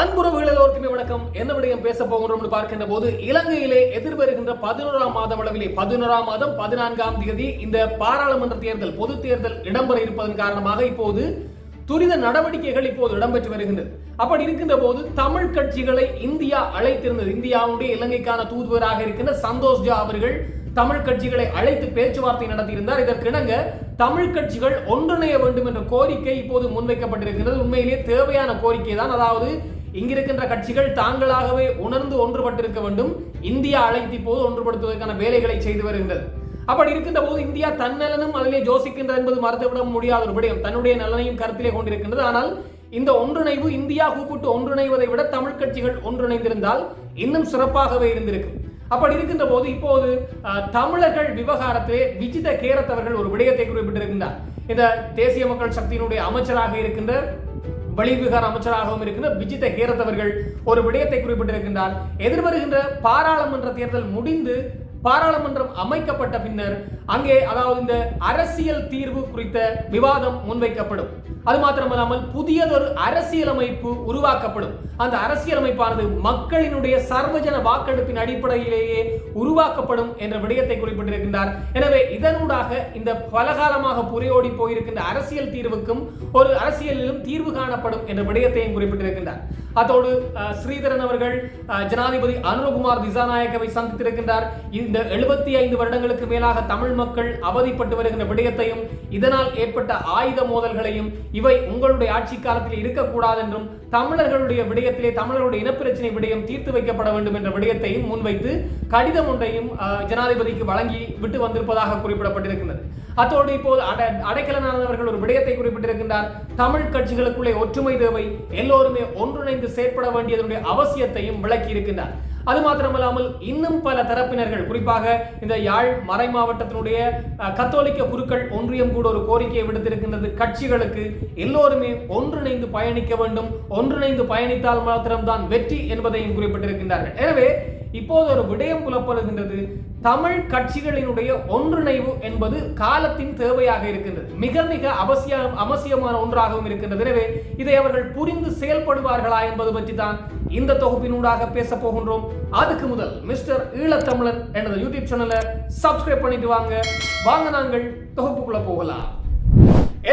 அன்புறவுகள் எல்லோருக்குமே வணக்கம். என்ன விடயம் பேச போகிறோம் பார்க்கின்ற போது இலங்கையிலே எதிர்வருகின்ற பதினோராம் மாதம் அளவிலே பதினோராம் மாதம் பதினான்காம் தேதி இந்த பாராளுமன்ற தேர்தல் பொது தேர்தல் இடம்பெற இருப்பதன் காரணமாக இப்போது துரித நடவடிக்கைகள் இப்போது இடம்பெற்று வருகின்றது. அப்படி இருக்கின்ற போது தமிழ் கட்சிகளை இந்தியா அழைத்திருந்தது. இந்தியாவுடைய இலங்கைக்கான தூதுவராக இருக்கின்ற சந்தோஷ் ஜா அவர்கள் தமிழ் கட்சிகளை அழைத்து பேச்சுவார்த்தை நடத்தியிருந்தார். இதற்கிணங்க தமிழ் கட்சிகள் ஒன்றிணைய வேண்டும் என்ற கோரிக்கை இப்போது முன்வைக்கப்பட்டிருக்கிறது. உண்மையிலேயே தேவையான கோரிக்கை தான் அதாவது இங்கிருக்கின்ற கட்சிகள் தாங்களாகவே உணர்ந்து ஒன்றுபட்டிருக்க வேண்டும். இந்தியா அழைத்து இப்போது ஒன்றுபடுத்துவதற்கான வேலைகளை செய்து வருகின்றது அப்படி இருக்கின்ற போது இந்தியா தன்னலனும் அதிலே ஜோசிக்கின்ற என்பது மறுத்துவிட முடியாத ஒரு விடயம். தன்னுடைய நலனையும் கருத்திலே கொண்டிருக்கின்றது. ஆனால் இந்த ஒன்றிணைவு இந்தியா கூப்பிட்டு ஒன்றிணைவதை விட தமிழ் கட்சிகள் ஒன்றிணைந்திருந்தால் இன்னும் சிறப்பாகவே இருந்திருக்கும். அப்படி இருக்கின்ற போது இப்போது தமிழர்கள் விவகாரத்திலே விஜித கேரத் அவர்கள் ஒரு விடயத்தை குறிப்பிட்டிருக்கின்றார். இந்த தேசிய மக்கள் சக்தியினுடைய அமைச்சராக இருக்கின்ற வெளிவிகார அமைச்சராகவும் இருக்கின்ற விஜித கேரத் அவர்கள் ஒரு விடயத்தை குறிப்பிட்டிருக்கின்றார். எதிர்வருகின்ற பாராளுமன்ற தேர்தல் முடிந்து பாராளுமன்றம் அமைக்கப்பட்ட பின்னர் அங்கே அதாவது இந்த அரசியல் தீர்வு குறித்த விவாதம் முன்வைக்கப்படும். அது மாத்திரமல்லாமல் புதியதொரு அரசியலமைப்பு உருவாக்கப்படும். அந்த அரசியலமைப்பானது மக்களினுடைய சர்வஜன வாக்கெடுப்பின் அடிப்படையிலேயே உருவாக்கப்படும் என்ற விடயத்தை குறிப்பிட்டிருக்கின்றார். எனவே இதனூடாக இந்த பலகாலமாக புரையோடி போயிருக்கின்ற அரசியல் தீர்வுக்கும் ஒரு அரசியலிலும் தீர்வு காணப்படும் என்ற விடயத்தையும் குறிப்பிட்டிருக்கின்றார். அதோடு ஸ்ரீதரன் அவர்கள் ஜனாதிபதி அனுரகுமார் திசாநாயக்கவை சந்தித்திருக்கின்றார். இந்த எழுபத்தி ஐந்து வருடங்களுக்கு மேலாக தமிழ் மக்கள் அவதிப்பட்டு வருகின்ற விடயத்தையும் இதனால் ஏற்பட்ட ஆயுத மோதல்களையும் இவை உங்களுடைய ஆட்சி காலத்தில் இருக்கக்கூடாது என்றும் தமிழர்களுடைய விடயத்திலே தமிழர்களுடைய இனப்பிரச்சனை விடயம் தீர்த்து வைக்கப்பட வேண்டும் என்ற விடயத்தையும் முன்வைத்து கடிதம் ஒன்றையும் ஜனாதிபதிக்கு வழங்கி விட்டு வந்திருப்பதாக குறிப்பிடப்பட்டிருக்கின்றது. அத்தோடு இப்போது அட அடைக்கலனானவர்கள் அவர்கள் ஒரு விடயத்தை குறிப்பிட்டிருக்கின்றார். தமிழ் கட்சிகளுக்குள்ளே ஒற்றுமை தேவை எல்லோருமே ஒன்றிணைந்து செயற்பட வேண்டியதனுடைய அவசியத்தையும் விளக்கி இருக்கின்றார் அது மாத்திரமல்லாமல் இன்னும் பல தரப்பினர்கள் குறிப்பாக இந்த யாழ் மறை மாவட்டத்தினுடைய கத்தோலிக்க குருக்கள் ஒன்றியம் கூட ஒரு கோரிக்கையை விடுத்திருக்கின்றது. கட்சிகளுக்கு எல்லோருமே ஒன்றிணைந்து பயணிக்க வேண்டும். ஒன்றிணைந்து பயணித்தால் மாத்திரம்தான் வெற்றி என்பதையும் குறிப்பிட்டிருக்கின்றார்கள். எனவே இப்போது ஒரு விடயம் புலப்படுகின்றது. தமிழ் கட்சிகளினுடைய ஒன்றிணைவு என்பது காலத்தின் தேவையாக இருக்கின்றது. மிக மிக அவசியம் அவசியமான ஒன்றாகவும் இருக்கின்றது. எனவே இதை அவர்கள் புரிந்து செயல்படுவார்களா என்பது பற்றி தான் இந்த தொகுப்பினூடாக பேச போகின்றோம். அதுக்கு முதல் மிஸ்டர் ஈழத்தமிழன் எனது யூடியூப் சேனலை சப்ஸ்கிரைப் பண்ணிட்டு வாங்க. வாங்க நாங்கள் தொகுப்புக்குள்ள போகலாம்.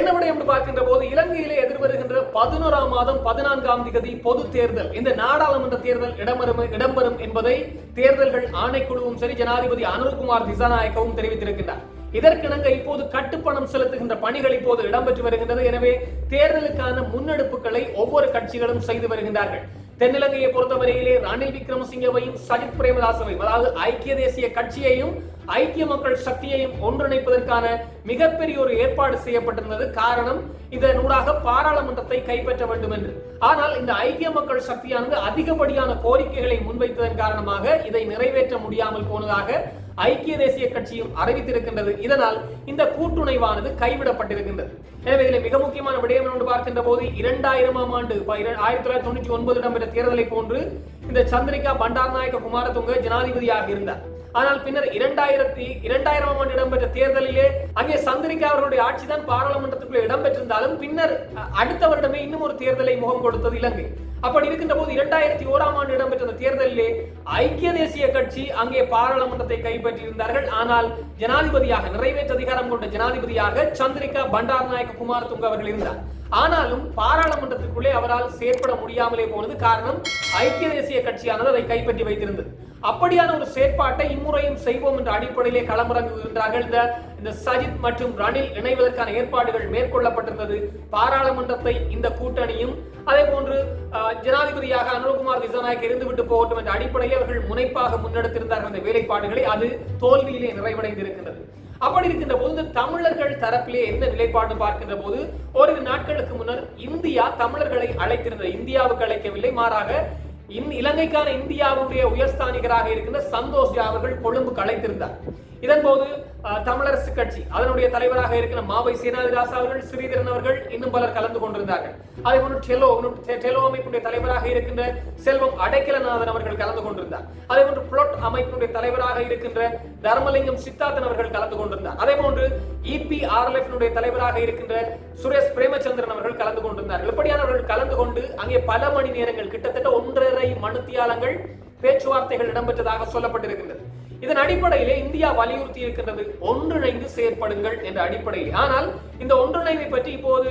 என்ன விட என்று பார்க்கின்ற போது இலங்கையிலே எதிர்வருகின்ற பதினோராம் மாதம் பதினான்காம் திகதி பொது தேர்தல். இந்த நாடாளுமன்ற தேர்தல் இடம்பெறும் இடம்பெறும் என்பதை தேர்தல்கள் ஆணைக்குழுவும் சரி ஜனாதிபதி அனுர்குமார் திசாநாயக்கவும் தெரிவித்திருக்கின்றார். இதற்கிணங்க இப்போது கட்டுப்பணம் செலுத்துகின்ற பணிகள் இப்போது இடம்பெற்று வருகின்றது. எனவே தேர்தலுக்கான முன்னெடுப்புகளை ஒவ்வொரு கட்சிகளும் செய்து வருகின்றார்கள். தென்னிலங்கையை பொறுத்தவரையிலே ரணில் விக்ரமசிங்கவையும் சஜித் பிரேமதாசவையும் அதாவது ஐக்கிய தேசிய கட்சியையும் ஐக்கிய மக்கள் சக்தியையும் ஒன்றிணைப்பதற்கான மிகப்பெரிய ஒரு ஏற்பாடு செய்யப்பட்டிருந்தது. காரணம் இதனூடாக பாராளுமன்றத்தை கைப்பற்ற வேண்டும் என்று ஆனால் இந்த ஐக்கிய மக்கள் சக்தியானது அதிகப்படியான கோரிக்கைகளை முன்வைத்ததன் காரணமாக இதை நிறைவேற்ற முடியாமல் போனதாக ஐக்கிய தேசிய கட்சியும் அறிவித்திருக்கின்றது. இதனால் இந்த கூட்டுணைவானது கைவிடப்பட்டிருக்கின்றது. எனவே இதில் மிக முக்கியமான விடயம் என்று பார்க்கின்ற போது இரண்டாயிரமாம் ஆண்டு ஆயிரத்தி தொள்ளாயிரத்தி தொண்ணூற்றி ஒன்பது இடம்பெற்ற தேர்தலை போன்று இந்த சந்திரிகா பண்டாரநாயக்க குமாரதுங்க ஜனாதிபதியாக இருந்தார். ஆனால் பின்னர் இரண்டாயிரத்தி இரண்டாயிரம் ஆண்டு இடம்பெற்ற தேர்தலிலே அங்கே சந்திரிகா அவர்களுடைய ஆட்சிதான் பாராளுமன்றத்துக்குள்ளே இடம்பெற்றிருந்தாலும் பின்னர் அடுத்த வருடமே இன்னும் ஒரு தேர்தலை முகம் கொடுத்தது இலங்கை. அப்படி இருக்கின்ற போது இரண்டாயிரத்தி ஓராம் ஆண்டு இடம்பெற்ற தேர்தலிலே ஐக்கிய தேசிய கட்சி அங்கே பாராளுமன்றத்தை கைப்பற்றியிருந்தார்கள். ஆனால் ஜனாதிபதியாக நிறைவேற்ற அதிகாரம் கொண்ட ஜனாதிபதியாக சந்திரிகா பண்டாரநாயக்க குமார் துங்க அவர்கள் இருந்தார். ஆனாலும் பாராளுமன்றத்திற்குள்ளே அவரால் செயற்பட முடியாமலே போனது காரணம் ஐக்கிய தேசிய கட்சியானது அதை கைப்பற்றி வைத்திருந்தது. அப்படியான ஒரு செயற்பாட்டை இம்முறையும் செய்வோம் என்ற அடிப்படையிலே களமிறங்குகின்றார்கள் இந்த இந்த சஜித் மற்றும் ரணில் இணைவதற்கான ஏற்பாடுகள் மேற்கொள்ளப்பட்டிருந்தது. பாராளுமன்றத்தை இந்த கூட்டணியும் அதே போன்று ஜனாதிபதியாக அனுரகுமார் திசாநாயக் இருந்துவிட்டு போகட்டும் என்ற அடிப்படையில் அவர்கள் முனைப்பாக முன்னெடுத்திருந்தார்கள் அந்த வேலைப்பாடுகளை. அது தோல்வியிலே நிறைவடைந்திருக்கின்றது. அப்படி இருக்கின்ற போது தமிழர்கள் தரப்பிலே என்ன நிலைப்பாடு பார்க்கின்ற போது ஓரிரு நாட்களுக்கு முன்னர் இந்தியா தமிழர்களை அழைத்திருந்தது. இந்தியாவுக்கு அழைக்கவில்லை. மாறாக இலங்கைக்கான இந்தியாவுடைய உயர்ஸ்தானிகராக இருக்கின்ற சந்தோஷ் ஜா அவர்கள் கொழும்பு களைத்திருந்தார். இதன்போது தமிழரசு கட்சி அதனுடைய தலைவராக இருக்கிற மாவை சேனாதிராசா அவர்கள் ஸ்ரீதரன் அவர்கள் இன்னும் பலர் கலந்து கொண்டிருந்தார்கள். அதே போன்று டெலோ டெலோ அமைப்பினுடைய தலைவராக இருக்கின்ற செல்வம் அடைக்கலநாதன் அவர்கள் கலந்து கொண்டிருந்தார். அதே போன்று புளொட் அமைப்பினுடைய தலைவராக இருக்கின்ற தர்மலிங்கம் சித்தார்த்தன் அவர்கள் கலந்து கொண்டிருந்தார். அதே போன்று இபி தலைவராக இருக்கின்ற சுரேஷ் பிரேமச்சந்திரன் அவர்கள் கலந்து கொண்டிருந்தார்கள். இப்படியானவர்கள் கலந்து கொண்டு அங்கே பல மணி நேரங்கள் கிட்டத்தட்ட ஒன்றரை மணித்தியாலங்கள் பேச்சுவார்த்தைகள் இடம்பெற்றதாக சொல்லப்பட்டிருக்கின்றது. இதன் அடிப்படையிலே இந்தியா வலியுறுத்தி இருக்கிறது. ஒன்றிணைந்து செயற்படுங்கள் என்ற அடிப்படையில். ஆனால் இந்த ஒன்றிணைவை பற்றி இப்போது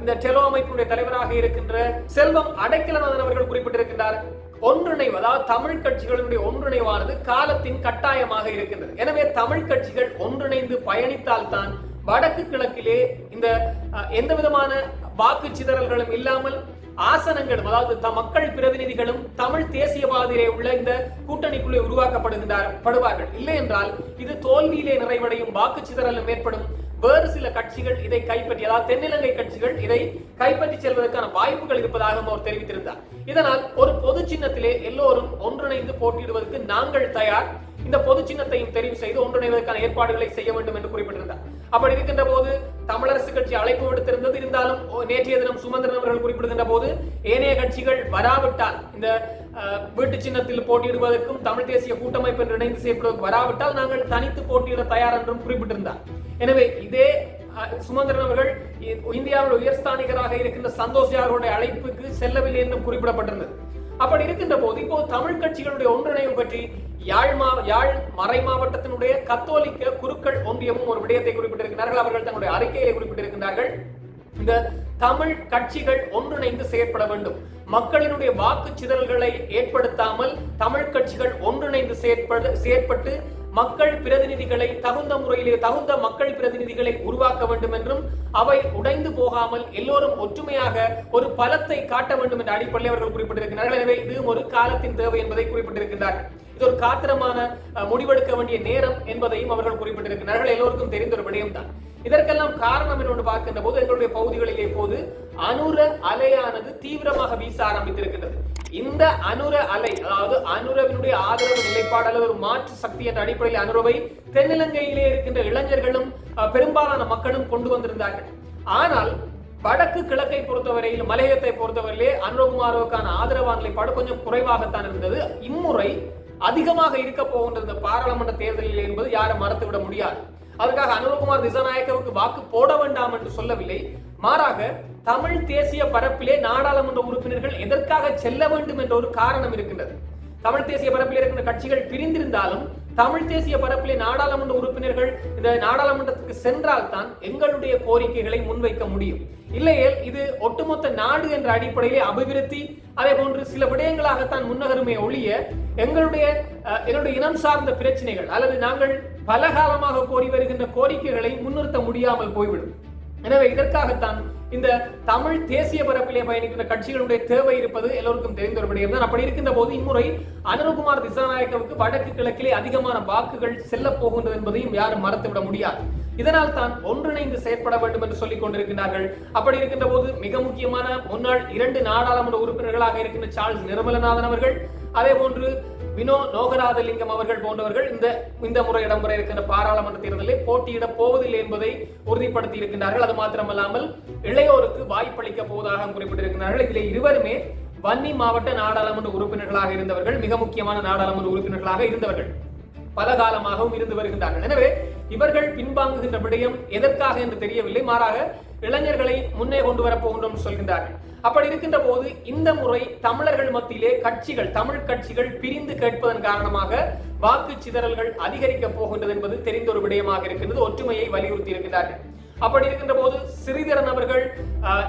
இந்த டெலோ அமைப்பினுடைய தலைவராக இருக்கின்ற செல்வம் அடைக்கலநாதன் அவர்கள் குறிப்பிட்டிருக்கின்றார். ஒன்றிணைவு அதாவது தமிழ் கட்சிகளுடைய ஒன்றிணைவானது காலத்தின் கட்டாயமாக இருக்கின்றது. எனவே தமிழ் கட்சிகள் ஒன்றிணைந்து பயணித்தால்தான் வடக்கு கிழக்கிலே இந்த எந்த விதமான வாக்கு சிதறல்களும் இல்லாமல் ஆசனங்களும் அதாவது த- மக்கள் பிரதிநிதிகளும் தமிழ் தேசியவாதியிலே உள்ள இந்த கூட்டணிக்குள்ளே உருவாக்கப்படுகின்றார் படுவார்கள். இல்லை என்றால் இது தோல்வியிலே நிறைவடையும் வாக்கு சிதறலும் ஏற்படும். வேறு சில கட்சிகள் இதை கைப்பற்றி அதாவது தென்னிலங்கை கட்சிகள் இதை கைப்பற்றி செல்வதற்கான வாய்ப்புகள் இருப்பதாகவும் அவர் தெரிவித்திருந்தார். இதனால் ஒரு பொது சின்னத்திலே எல்லோரும் ஒன்றிணைந்து போட்டியிடுவதற்கு நாங்கள் தயார். இந்த பொது சின்னத்தையும் தெரிவு செய்து ஒன்றிணைவதற்கான ஏற்பாடுகளை செய்ய வேண்டும் என்று குறிப்பிட்டிருந்தார். அப்படி இருக்கின்ற போது தமிழரசு கட்சி அழைப்பு விடுத்திருந்தது. இருந்தாலும் ஓ- நேற்றைய தினம் சுமந்திரன் அவர்கள் குறிப்பிடுகின்ற போது ஏனைய கட்சிகள் வராவிட்டால் இந்த வீட்டு சின்னத்தில் போட்டியிடுவதற்கும் தமிழ் தேசிய கூட்டமைப்பு என்று இணைந்து செய்யப்படுவதற்கு வராவிட்டால் நாங்கள் தனித்து போட்டியிட தயார் என்றும் குறிப்பிட்டிருந்தார். எனவே இதே சுமந்திரன் அவர்கள் இ- இந்தியாவில் உயர்ஸ்தானிகராக இருக்கின்ற சந்தோஷ் யாருடைய அழைப்புக்கு செல்லவில்லை என்றும் குறிப்பிடப்பட்டிருந்தது. அப்படி இருக்கின்ற போது இப்போ தமிழ் கட்சிகளுடைய ஒன்றிணைவு பற்றி யாழ் மா யாழ் மறை மாவட்டத்தினுடைய கத்தோலிக்க குருக்கள் ஒன்றியமும் ஒரு விடயத்தை குறிப்பிட்டிருக்கிறார்கள். அவர்கள் தங்களுடைய அறிக்கையிலே குறிப்பிட்டிருக்கிறார்கள் இந்த தமிழ் கட்சிகள் ஒன்றிணைந்து செயற்பட வேண்டும். மக்களினுடைய வாக்கு சிதறல்களை ஏற்படுத்தாமல் தமிழ் கட்சிகள் ஒன்றிணைந்து செயற்பட செயற்பட்டு மக்கள் பிரதிநிதிகளை தகுந்த முறையிலே தகுந்த மக்கள் பிரதிநிதிகளை உருவாக்க வேண்டும் என்றும் அவை உடைந்து போகாமல் எல்லோரும் ஒற்றுமையாக ஒரு பலத்தை காட்ட வேண்டும் என்ற அடிப்படையில் அவர்கள் குறிப்பிட்டிருக்கிறார்கள். எனவே இது ஒரு காலத்தின் தேவை என்பதை குறிப்பிட்டிருக்கிறார்கள் இது ஒரு காத்திரமான முடிவெடுக்க வேண்டிய நேரம் என்பதையும் அவர்கள் குறிப்பிட்டிருக்கிறார்கள். எல்லோருக்கும் தெரிந்த ஒரு விடயம்தான். இதற்கெல்லாம் காரணம் என்று பார்க்கின்ற போது எங்களுடைய பகுதிகளிலே இப்போது அனுர அலையானது தீவிரமாக வீச ஆரம்பித்திருக்கின்றது. இந்த அனுர அலை அதாவது அனுரவினுடைய ஆதரவு நிலைப்பாடு அல்லது ஒரு மாற்று சக்தி என்ற அடிப்படையில் அனுரவை தென்னிலங்கையிலே இருக்கின்ற இளைஞர்களும் பெரும்பாலான மக்களும் கொண்டு வந்திருந்தார்கள். ஆனால் வடக்கு கிழக்கை பொறுத்தவரையில் மலையகத்தை பொறுத்தவரையிலே அனுரகுமாரோவுக்கான ஆதரவான நிலைப்பாடு கொஞ்சம் குறைவாகத்தான் இருந்தது. இம்முறை அதிகமாக இருக்க போகின்ற இந்த பாராளுமன்ற தேர்தலில் என்பது யாரும் மறுத்துவிட முடியாது. அதற்காக அனுரகுமார் திசாநாயக்கவுக்கு வாக்கு போட வேண்டாம் என்று சொல்லவில்லை. மாறாக தமிழ் தேசிய பரப்பிலே நாடாளுமன்ற உறுப்பினர்கள் எதற்காக செல்ல வேண்டும் என்ற ஒரு காரணம் இருக்கின்றது. தமிழ் தேசிய பரப்பில் இருக்கின்ற கட்சிகள் பிரிந்திருந்தாலும் தமிழ் தேசிய பரப்பிலே நாடாளுமன்ற உறுப்பினர்கள் இந்த நாடாளுமன்றத்துக்கு சென்றால் தான் எங்களுடைய கோரிக்கைகளை முன்வைக்க முடியும். இல்லையேல் இது ஒட்டுமொத்த நாடு என்ற அடிப்படையிலே அபிவிருத்தி அதே போன்று சில விடயங்களாகத்தான் முன்னகருமே ஒழிய எங்களுடைய அஹ், எங்களுடைய இனம் சார்ந்த பிரச்சனைகள் அல்லது நாங்கள் பல காலமாக கோரி வருகின்ற கோரிக்கைகளை முன்னிறுத்த முடியாமல் போய்விடும். எனவே இதற்காகத்தான் இந்த தமிழ் தேசிய பரப்பிலே பயணிக்கின்ற கட்சிகளுடைய தேவை இருப்பது எல்லோருக்கும் தெரிந்த ஒரு விடயம் தான். அப்படி இருக்கின்ற போது இம்முறை அனுரகுமார் திசாநாயக்கவுக்கு வடக்கு கிழக்கிலே அதிகமான வாக்குகள் செல்ல போகின்றது என்பதையும் யாரும் மறந்துவிட முடியாது. இதனால் தான் ஒன்றிணைந்து செயற்பட வேண்டும் என்று சொல்லிக் கொண்டிருக்கிறார்கள் அப்படி இருக்கின்ற போது மிக முக்கியமான முன்னாள் இரண்டு நாடாளுமன்ற உறுப்பினர்களாக இருக்கின்ற சார்ல்ஸ் நிர்மலநாதன் அவர்கள் அதே போன்று வினோ லோகநாதலிங்கம் அவர்கள் போன்றவர்கள் இந்த இந்த முறை இடம்பெற இருக்கின்ற பாராளுமன்ற தேர்தலில் போட்டியிட போவதில்லை என்பதை உறுதிப்படுத்தி இருக்கின்றார்கள் அது மாத்திரமல்லாமல் இளையோருக்கு வாய்ப்பளிக்க போவதாக குறிப்பிட்டிருக்கிறார்கள் இதில் இருவருமே வன்னி மாவட்ட நாடாளுமன்ற உறுப்பினர்களாக இருந்தவர்கள் மிக முக்கியமான நாடாளுமன்ற உறுப்பினர்களாக இருந்தவர்கள். பல காலமாகவும் இருந்து வருகின்றார்கள். எனவே இவர்கள் பின்வாங்குகின்ற விடயம் எதற்காக என்று தெரியவில்லை. மாறாக இளைஞர்களை முன்னே கொண்டு வரப்போகின்றோம் சொல்கின்றார்கள். அப்படி இருக்கின்ற போது இந்த முறை தமிழர்கள் மத்தியிலே கட்சிகள் தமிழ் கட்சிகள் பிரிந்து கேட்பதன் காரணமாக வாக்கு சிதறல்கள் அதிகரிக்க போகின்றது என்பது தெரிந்த ஒரு விடயமாக இருக்கின்றது. ஒற்றுமையை வலியுறுத்தி இருக்கிறார்கள் அப்படி இருக்கின்ற போது ஸ்ரீதரன் அவர்கள்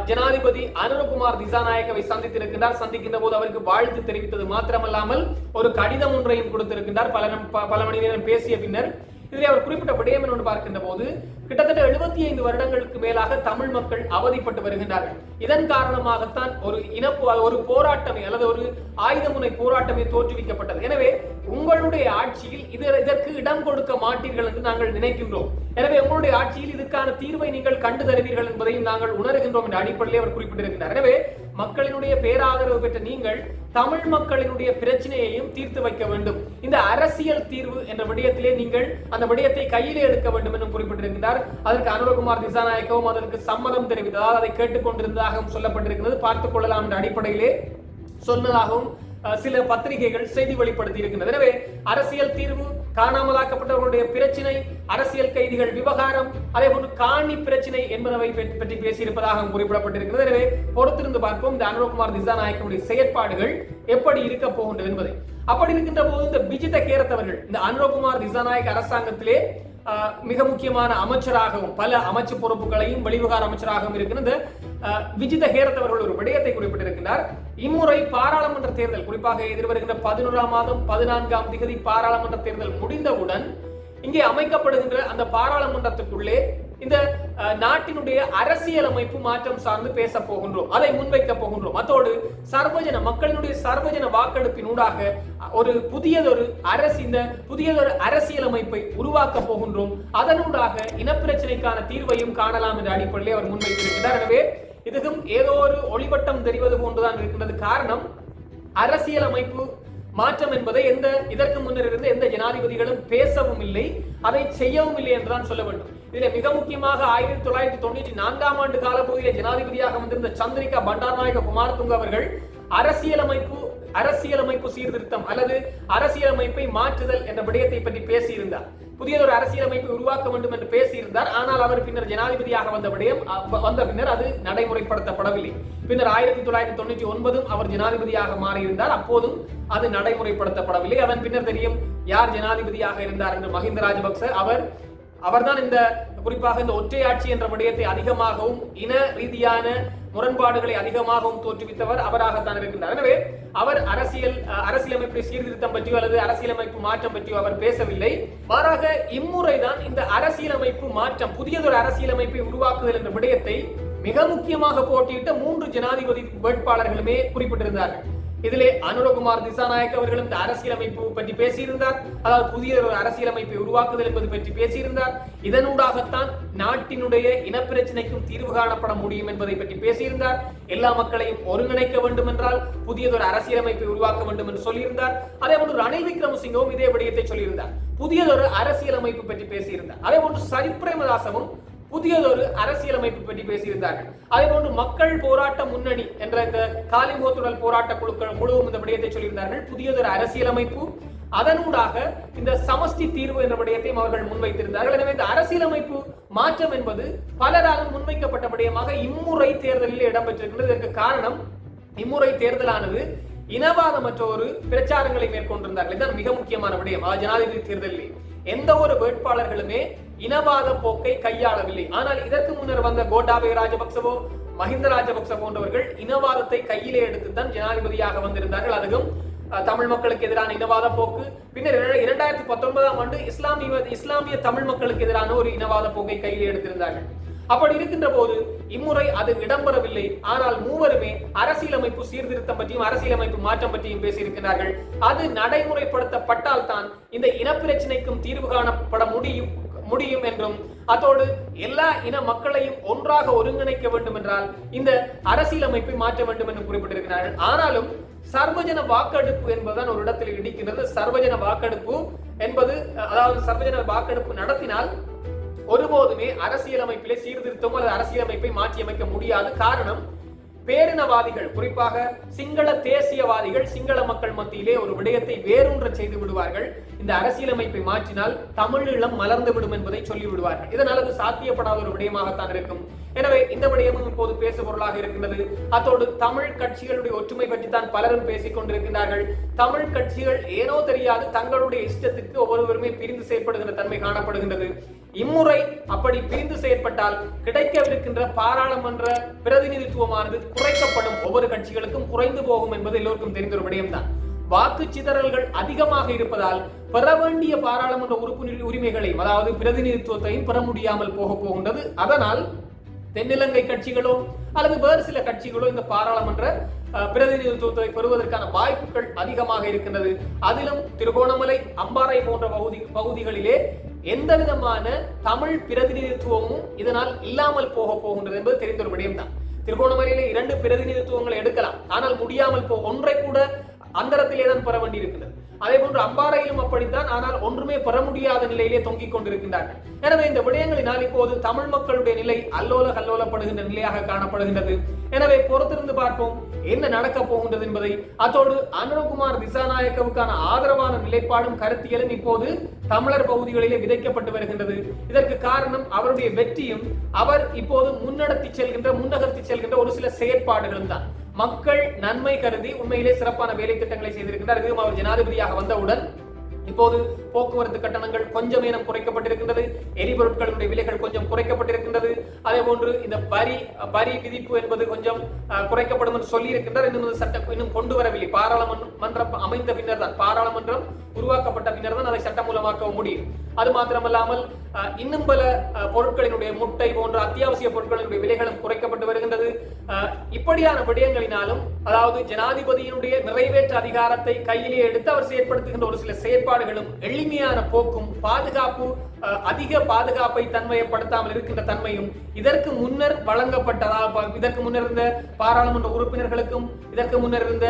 ஜனாதிபதி அனுரகுமார் திசாநாயகவை சந்தித்திருக்கின்றார். சந்திக்கின்ற போது அவருக்கு வாழ்த்து தெரிவித்தது மாத்திரமல்லாமல் ஒரு கடிதம் ஒன்றையும் கொடுத்திருக்கின்றார். பல ப- பல மணி நேரம் பேசிய பின்னர் இதில் அவர் குறிப்பிட்ட விடயம் என்று பார்க்கின்ற போது கிட்டத்தட்ட எழுபத்தி ஐந்து வருடங்களுக்கு மேலாக தமிழ் மக்கள் அவதிப்பட்டு வருகின்றார்கள். இதன் காரணமாகத்தான் ஒரு இனப்பு ஒரு போராட்டமே அல்லது ஒரு ஆயுதமுனை போராட்டமே தோற்றுவிக்கப்பட்டது. எனவே உங்களுடைய ஆட்சியில் இது இதற்கு இடம் கொடுக்க மாட்டீர்கள் என்று நாங்கள் நினைக்கின்றோம். எனவே உங்களுடைய ஆட்சியில் இதுக்கான தீர்வை நீங்கள் கண்டு தருவீர்கள் என்பதையும் நாங்கள் உணர்கின்றோம் என்ற அடிப்படையில் அவர் குறிப்பிட்டிருக்கிறார். எனவே மக்களினுடைய பேராதரவு பெற்ற நீங்கள் தமிழ் மக்களினுடைய பிரச்சனையையும் தீர்த்து வைக்க வேண்டும். இந்த அரசியல் தீர்வு என்ற விடயத்திலே நீங்கள் அந்த விடயத்தை கையிலே எடுக்க வேண்டும் என்று குறிப்பிட்டிருக்கிறார் அதற்கு அனுரகுமார் திசாநாயக்கவும் அதற்கு சம்மதம் தெரிவித்ததால் அதை கேட்டுக்கொண்டிருந்ததாகவும் சொல்லப்பட்டிருக்கிறது. பார்த்துக் கொள்ளலாம் என்ற அடிப்படையிலே சொன்னதாகவும் சில பத்திரிகைகள் செய்தி வெளிப்படுத்தி இருக்கின்றன எனவே அரசியல் தீர்வு காணாமலாக்கப்பட்டவர்களுடைய பிரச்சினை அரசியல் கைதிகள் விவகாரம் அதே போன்று காணி பிரச்சினை என்பனவை பற்றி பேசியிருப்பதாக குறிப்பிடப்பட்டிருக்கிறது. எனவே பொறுத்திருந்து பார்ப்போம் இந்த அனுரகுமார் திசாநாயக்கனுடைய செயற்பாடுகள் எப்படி இருக்க போகின்றது என்பதை. அப்படி இருக்கின்ற போது இந்த விஜித கேரத்தவர்கள் இந்த அனுரகுமார் திசாநாயக் அரசாங்கத்திலே மிக முக்கியமான அமைச்சராகவும் பல அமைச்சு பொறுப்புகளையும் வெளிவிவகார அமைச்சராகவும் இருக்கிறது விஜித ஹேரத் அவர்கள் ஒரு விடயத்தை குறிப்பிட்டிருக்கிறார் இம்முறை பாராளுமன்ற தேர்தல் குறிப்பாக எதிர்வருகின்ற பதினோராம் மாதம் பதினான்காம் திகதி பாராளுமன்ற தேர்தல் முடிந்தவுடன் இங்கே அமைக்கப்படுகின்ற அந்த பாராளுமன்றத்துக்குள்ளே இந்த நாட்டினுடைய அரசியலமைப்பு மாற்றம் சார்ந்து பேச போகின்றோம். அதை முன்வைக்க போகின்றோம். அத்தோடு சர்வஜன மக்களினுடைய சர்வஜன வாக்கெடுப்பினூடாக ஒரு புதியதொரு அரசு இந்த புதியதொரு அரசியலமைப்பை உருவாக்க போகின்றோம். அதனூடாக இனப்பிரச்சனைக்கான தீர்வையும் காணலாம் என்ற அடிப்படையில் அவர் முன்வைத்திருக்கிறார். எனவே இதுவும் ஏதோ ஒரு ஒளிவட்டம் தெரிவது போன்றுதான் இருக்கின்றது. காரணம் அரசியலமைப்பு மாற்றம் என்பதை எந்த இதற்கு முன்னர் இருந்து எந்த ஜனாதிபதிகளும் பேசவும் இல்லை அதை செய்யவும் இல்லை என்றுதான் சொல்ல வேண்டும். இதில் மிக முக்கியமாக ஆயிரத்தி தொள்ளாயிரத்தி தொண்ணூற்றி நான்காம் ஆண்டு காலப்பகுதியில் ஜனாதிபதியாக வந்திருந்த சந்திரிகா பண்டாரநாயக குமாரதுங்க அவர்கள் அரசியலமைப்பு அரசியலமைப்பு சீர்திருத்தம் அல்லது அரசியலமைப்பை மாற்றுதல் என்ற விடயத்தை பற்றி பேசியிருந்தார். புதியதொரு அரசியலமைப்பை உருவாக்க வேண்டும் என்று பேசியிருந்தார். ஆனால் அவர் பின்னர் ஜனாதிபதியாக வந்த விடயம் வந்த பின்னர் அது நடைமுறைப்படுத்தப்படவில்லை. பின்னர் ஆயிரத்தி தொள்ளாயிரத்தி தொண்ணூற்றி ஒன்பதும் அவர் ஜனாதிபதியாக மாறியிருந்தார். அப்போதும் அது நடைமுறைப்படுத்தப்படவில்லை. அதன் பின்னர் தெரியும் யார் ஜனாதிபதியாக இருந்தார் என்று மஹிந்த ராஜபக்ச அவர் அவர்தான் இந்த குறிப்பாக இந்த ஒற்றையாட்சி என்ற விடயத்தை அதிகமாகவும் இன ரீதியான முரண்பாடுகளை அதிகமாகவும் தோற்றுவித்தவர் அவராகத்தான் இருக்கின்றார். எனவே அவர் அரசியல் அரசியலமைப்பு சீர்திருத்தம் பற்றியோ அல்லது அரசியலமைப்பு மாற்றம் பற்றியோ அவர் பேசவில்லை. மாறாக இம்முறைதான் இந்த அரசியலமைப்பு மாற்றம் புதியதொரு அரசியலமைப்பை உருவாக்குதல் என்ற விடயத்தை மிக முக்கியமாக போட்டியிட்ட மூன்று ஜனாதிபதி வேட்பாளர்களுமே குறிப்பிட்டிருந்தார்கள். இதிலே அனுரகுமார் திசாநாயக் அவர்களும் இந்த அரசியலமைப்பு பற்றி பேசியிருந்தார். அதாவது புதிய ஒரு அரசியலமைப்பை உருவாக்குதல் என்பது பற்றி பேசியிருந்தார். இதனூடாகத்தான் நாட்டினுடைய இனப்பிரச்சனைக்கும் தீர்வு காணப்பட முடியும் என்பதை பற்றி பேசியிருந்தார். எல்லா மக்களையும் ஒருங்கிணைக்க வேண்டும் என்றால் புதியதொரு அரசியலமைப்பை உருவாக்க வேண்டும் என்று சொல்லியிருந்தார். அதே போன்று ரணில் விக்ரமசிங்கவும் இதே விடயத்தை சொல்லியிருந்தார். புதியதொரு அரசியலமைப்பு பற்றி பேசியிருந்தார். அதே போன்று சரித் பிரேமதாசவும் புதியதொரு அரசியலமைப்பு பற்றி பேசியிருந்தார்கள். அதே போன்று மக்கள் போராட்ட முன்னணி என்ற இந்த காலிமுகத்துடல் போராட்ட குழுக்கள் முழுவதும் இந்த விடயத்தை சொல்லியிருந்தார்கள். புதியதொரு அரசியலமைப்பு அதனூடாக இந்த சமஷ்டி தீர்வு என்ற விடயத்தையும் அவர்கள் முன்வைத்திருந்தார்கள். எனவே இந்த அரசியலமைப்பு மாற்றம் என்பது பலராலும் முன்வைக்கப்பட்ட விடயமாக இம்முறை தேர்தலில் இடம்பெற்றிருக்கிறது இதற்கு காரணம் இம்முறை தேர்தலானது இனவாதமற்ற ஒரு பிரச்சாரங்களை மேற்கொண்டிருந்தார்கள். இதுதான் மிக முக்கியமான விடயம். ஜனாதிபதி தேர்தலில். எந்த ஒரு வேட்பாளர்களுமே இனவாத போக்கை கையாளவில்லை. ஆனால் இதற்கு முன்னர் வந்த கோட்டாபய ராஜபக்சவோ மஹிந்த ராஜபக்ச போன்றவர்கள் இனவாதத்தை கையிலே எடுத்துத்தான் ஜனாதிபதியாக வந்திருந்தார்கள். அதுவும் தமிழ் மக்களுக்கு எதிரான இனவாத போக்கு. பின்னர் இரண்டாயிரத்தி பத்தொன்பதாம் ஆண்டு இஸ்லாமிய இஸ்லாமிய தமிழ் மக்களுக்கு எதிரான ஒரு இனவாத போக்கை கையிலே எடுத்திருந்தார்கள். அப்படி இருக்கின்ற போது இம்முறை அது இடம்பெறவில்லை. ஆனால் மூவருமே அரசியலமைப்பு சீர்திருத்தம் பற்றியும் அரசியலமைப்பு மாற்றம் பற்றியும் பேசியிருக்கிறார்கள் அது நடைமுறைப்படுத்தப்பட்டால் தான் இந்த இனப்பிரச்சனைக்கும் தீர்வு காணப்பட முடியும் முடியும் என்றும் அதோடு எல்லா இன மக்களையும் ஒன்றாக ஒருங்கிணைக்க வேண்டும் என்றால் இந்த அரசியலமைப்பை மாற்ற வேண்டும் என்று குறிப்பிட்டிருக்கிறார்கள். ஆனாலும் சர்வஜன வாக்கெடுப்பு என்பதுதான் ஒரு இடத்தில் இடிக்கிறது சர்வஜன வாக்கெடுப்பு என்பது அதாவது சர்வஜன வாக்கெடுப்பு நடத்தினால் ஒருபோதுமே அரசியலமைப்பிலே சீர்திருத்தமோ அல்லது அரசியலமைப்பை மாற்றியமைக்க முடியாது. காரணம் பேரினவாதிகள் குறிப்பாக சிங்கள தேசியவாதிகள் சிங்கள மக்கள் மத்தியிலே ஒரு விடயத்தை வேரூன்ற செய்து விடுவார்கள். இந்த அரசியலமைப்பை மாற்றினால் தமிழீழம் மலர்ந்து விடும் என்பதை சொல்லி விடுவார்கள். இதனால் அது சாத்தியப்படாத ஒரு விடயமாகத்தான் இருக்கும். எனவே இந்த விடயமும் இப்போது பேசு பொருளாக இருக்கின்றது. அத்தோடு தமிழ் கட்சிகளுடைய ஒற்றுமை பற்றி தான் பலரும் பேசிக் கொண்டிருக்கிறார்கள் தமிழ் கட்சிகள் ஏனோ தெரியாது தங்களுடைய இஷ்டத்துக்கு ஒவ்வொருவருமே பிரிந்து செயற்படுகின்ற தன்மை காணப்படுகின்றது. இம்முறை அப்படி பிரிந்து செயற்பட்டால் கிடைக்கவிருக்கின்ற பாராளுமன்ற பிரதிநிதித்துவமானது குறைக்கப்படும். ஒவ்வொரு கட்சிகளுக்கும் குறைந்து போகும் என்பது எல்லோருக்கும் தெரிந்த ஒரு விடயம்தான். வாக்கு சிதறல்கள் அதிகமாக இருப்பதால் பெற வேண்டிய பாராளுமன்ற உறுப்பினர் உரிமைகளையும் அதாவது பிரதிநிதித்துவத்தையும் பெற முடியாமல் போக போகின்றது. அதனால் தென்னிலங்கை கட்சிகளோ அல்லது வேறு சில கட்சிகளோ இந்த பாராளுமன்ற பிரதிநிதித்துவத்தை பெறுவதற்கான வாய்ப்புகள் அதிகமாக இருக்கின்றது. அதிலும் திருகோணமலை அம்பாறை போன்ற பகுதி பகுதிகளிலே எந்த விதமான தமிழ் பிரதிநிதித்துவமும் இதனால் இல்லாமல் போக போகின்றது என்பது தெரிந்த ஒரு விடயம்தான். திருகோணமலையிலே இரண்டு பிரதிநிதித்துவங்களை எடுக்கலாம். ஆனால் முடியாமல் போ ஒன்றை கூட அந்தரத்திலே தான் பெற வேண்டியிருக்கின்றது. அதே போன்று அம்பாறையிலும் அப்படித்தான். ஆனால் ஒன்றுமே பெற முடியாத நிலையிலே தொங்கிக் கொண்டிருக்கின்றார்கள் எனவே இந்த விடயங்களினால் இப்போது தமிழ் மக்களுடைய நிலை அல்லோல கல்லோலப்படுகின்ற நிலையாக காணப்படுகின்றது. எனவே பொறுத்திருந்து பார்ப்போம். என்ன நடக்க போகின்றது என்பதை. அத்தோடு அனுரகுமார் திசாநாயக்கவுக்கான ஆதரவான நிலைப்பாடும் கருத்தியலும் இப்போது தமிழர் பகுதிகளிலே விதைக்கப்பட்டு வருகின்றது. இதற்கு காரணம் அவருடைய வெற்றியும் அவர் இப்போது முன்னெடுத்து செல்கின்ற முன்னகர்த்தி செல்கின்ற ஒரு சில செயற்பாடுகளும் தான். மக்கள் நன்மை கருதி உண்மையிலே சிறப்பான வேலை திட்டங்களை செய்திருக்கின்றார் இதுவும் அவர் ஜனாதிபதியாக வந்தவுடன் இப்போது போக்குவரத்து கட்டணங்கள் கொஞ்சம் இனம் குறைக்கப்பட்டிருக்கின்றது. எரிபொருட்களுடைய விலைகள் கொஞ்சம் குறைக்கப்பட்டிருக்கின்றது. அதே போன்று இந்த வரி வரி விதிப்பு என்பது கொஞ்சம் குறைக்கப்படும் என்று சொல்லியிருக்கின்றார். இன்னும் சட்டம் இன்னும் கொண்டு வரவில்லை பாராளுமன்றம் அமைந்த பின்னர் தான் பாராளுமன்றம் உருவாக்கப்பட்ட பின்னர் தான் அதை சட்டமூலமாக்க முடியும். அது மாத்திரமல்லாமல் இன்னும் பல பொருட்களினுடைய முட்டை போன்ற அத்தியாவசிய பொருட்களினுடைய விலைகளும் குறைக்கப்பட்டு வருகின்றது. இப்படியான விடயங்களினாலும் அதாவது ஜனாதிபதியினுடைய நிறைவேற்று அதிகாரத்தை கையிலே எடுத்து அவர் செயற்படுத்துகின்ற ஒரு சில குறைபாடுகளும் எளிமையான போக்கும் பாதுகாப்பு அதிக பாதுகாப்பை தன்மையப்படுத்தாமல் இருக்கின்ற தன்மையும் இதற்கு முன்னர் வழங்கப்பட்டதா இதற்கு முன்னர் இருந்த பாராளுமன்ற உறுப்பினர்களுக்கும் இதற்கு முன்னர் இருந்த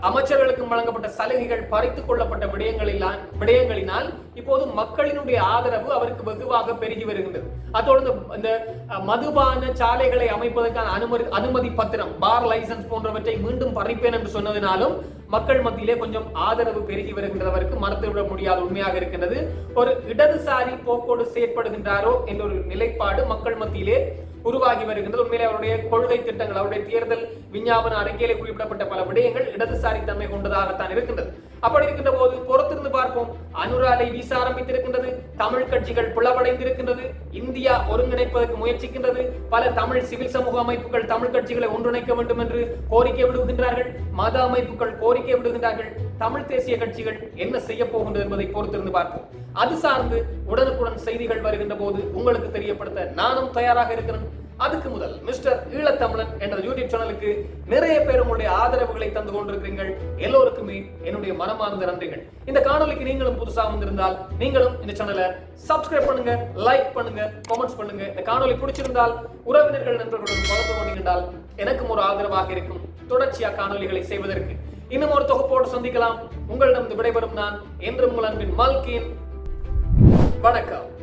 அமைச்சர்களுக்கும் வழங்கப்பட்ட சலுகைகள் பறித்துக் கொள்ளப்பட்ட விடயங்களினால் விடயங்களினால் இப்போது மக்களினுடைய ஆதரவு அவருக்கு வெகுவாக பெருகி வருகின்றது. அதோடு இந்த- மதுபான சாலைகளை அமைப்பதற்கான அனுமதி அனுமதி பத்திரம் பார் லைசன்ஸ் போன்றவற்றை மீண்டும் பறிப்பேன் என்று சொன்னதினாலும் மக்கள் மத்தியிலே கொஞ்சம் ஆதரவு பெருகி வருகின்றவருக்கு மறுத்துவிட முடியாத உண்மையாக இருக்கின்றது. ஒரு இடதுசாரி போக்கோடு செயற்படுகின்றாரோ என்ற ஒரு நிலைப்பாடு மக்கள் மத்தியிலே உருவாகி வருகின்றது. உண்மையிலே அவருடைய கொள்கை திட்டங்கள் அவருடைய தேர்தல் விஞ்ஞாபன அறிக்கையிலே குறிப்பிடப்பட்ட பல விடயங்கள் இடதுசாரி தன்மை கொண்டதாகத்தான் இருக்கின்றது. அப்படி இருக்கின்ற போது பொறுத்திருந்து பார்ப்போம். அனுராலை வீச ஆரம்பித்திருக்கின்றது. தமிழ் கட்சிகள் பிளவடைந்திருக்கின்றது. இந்தியா ஒருங்கிணைப்பதற்கு முயற்சிக்கின்றது. பல தமிழ் சிவில் சமூக அமைப்புகள் தமிழ் கட்சிகளை ஒன்றிணைக்க வேண்டும் என்று கோரிக்கை விடுகின்றார்கள். மத அமைப்புகள் கோரிக்கை விடுகின்றார்கள். தமிழ் தேசிய கட்சிகள் என்ன செய்ய போகின்றது என்பதை பொறுத்திருந்து பார்ப்போம். அது சார்ந்து உடனுக்குடன் செய்திகள் வருகின்ற போது உங்களுக்கு தெரியப்படுத்த நானும் தயாராக இருக்கிறேன். அதுக்கு முதல் மிஸ்டர் ஈழத்தமிழன் என்ற யூடியூப் சேனலுக்கு நிறைய பேர் உங்களுடைய ஆதரவுகளை தந்து கொண்டிருக்கிறீர்கள். எல்லோருக்குமே என்னுடைய மனமார்ந்த நன்றிகள். இந்த காணொலிக்கு நீங்களும் புதுசாக வந்திருந்தால் நீங்களும் இந்த சேனலை சப்ஸ்கிரைப் பண்ணுங்க லைக் பண்ணுங்க கமெண்ட்ஸ் பண்ணுங்க. இந்த காணொலி பிடிச்சிருந்தால் உறவினர்கள் நண்பர்களுடன் பகிர்ந்து கொண்டீர்கள் எனக்கும் ஒரு ஆதரவாக இருக்கும். தொடர்ச்சியாக காணொலிகளை செய்வதற்கு இன்னும் ஒரு தொகுப்போடு சந்திக்கலாம். உங்களிடம் விடைபெறும் நான் என்று உங்கள் அன்பின் மல்கின். வணக்கம்.